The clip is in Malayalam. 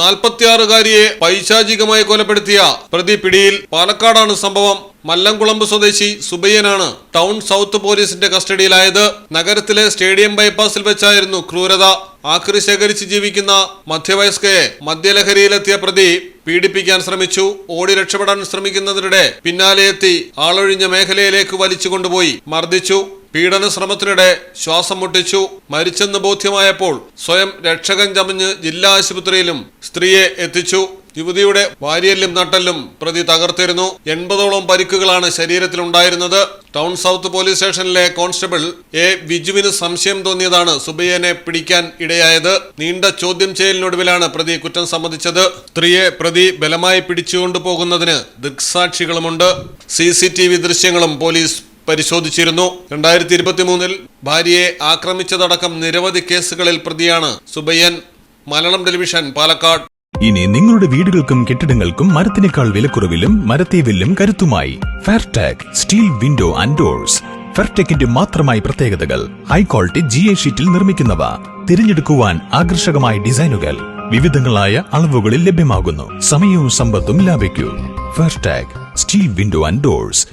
നാൽപ്പത്തിയാറുകാരിയെ പൈശാചികമായി കൊലപ്പെടുത്തിയ പ്രതി പിടിയിൽ പാലക്കാടാണ് സംഭവം. മല്ലംകുളമ്പ് സ്വദേശി സുബയ്യനാണ് ടൗൺ സൗത്ത് പോലീസിന്റെ കസ്റ്റഡിയിലായത്. നഗരത്തിലെ സ്റ്റേഡിയം ബൈപ്പാസിൽ വെച്ചായിരുന്നു ക്രൂരത. ആക്രി ശേഖരിച്ച് ജീവിക്കുന്ന മധ്യവയസ്കയെ മദ്യലഹരിയിലെത്തിയ പ്രതി പീഡിപ്പിക്കാൻ ശ്രമിച്ചു. ഓടി രക്ഷപ്പെടാൻ ശ്രമിക്കുന്നതിനിടെ പിന്നാലെ എത്തി ആളൊഴിഞ്ഞ മേഖലയിലേക്ക് വലിച്ചു കൊണ്ടുപോയി മർദ്ദിച്ചു. പീഡന ശ്രമത്തിനിടെ ശ്വാസം മുട്ടിച്ചു. മരിച്ചെന്ന് ബോധ്യമായപ്പോൾ സ്വയം രക്ഷകൻ ചമഞ്ഞ് ജില്ലാ ആശുപത്രിയിലും സ്ത്രീയെ എത്തിച്ചു. യുവതിയുടെ വാരിയല്ലും നട്ടല്ലും പ്രതി തകർത്തിരുന്നു. എൺപതോളം പരിക്കുകളാണ് ശരീരത്തിലുണ്ടായിരുന്നത്. ടൗൺ സൗത്ത് പോലീസ് സ്റ്റേഷനിലെ കോൺസ്റ്റബിൾ എ വിജുവിന് സംശയം തോന്നിയതാണ് സുബയ്യനെ പിടിക്കാൻ ഇടയായത്. നീണ്ട ചോദ്യം ചെയ്യലിനൊടുവിലാണ് പ്രതി കുറ്റം സമ്മതിച്ചത്. സ്ത്രീയെ പ്രതി ബലമായി പിടിച്ചുകൊണ്ടു പോകുന്നതിന് ദൃക്സാക്ഷികളുമുണ്ട്. സി ദൃശ്യങ്ങളും പോലീസ് പരിശോധിച്ചിരുന്നു. രണ്ടായിരത്തി ഇരുപത്തി മൂന്നിൽ ഭാര്യയെ ആക്രമിച്ചതടക്കം നിരവധി കേസുകളിൽ പ്രതിയാണ് സുബയ്യൻ. മലയാളം ടെലിവിഷൻ പാലക്കാട്. ഇനി നിങ്ങളുടെ വീടുകൾക്കും കെട്ടിടങ്ങൾക്കും മരത്തിനേക്കാൾ വിലക്കുറവിലും മരത്തെ വില്ലും കരുത്തുമായി. Fairtag steel window and doors ഫെർടെക്കിന്റെ മാത്രമായി പ്രത്യേകതകൾ. ഹൈ ക്വാളിറ്റി ജി എ ഷീറ്റിൽ നിർമ്മിക്കുന്നവ. തിരഞ്ഞെടുക്കുവാൻ ആകർഷകമായ ഡിസൈനുകൾ. വിവിധങ്ങളായ അളവുകളിൽ ലഭ്യമാകുന്നു. സമയവും സമ്പത്തും ലാഭിക്കൂ. Fertak steel window and doors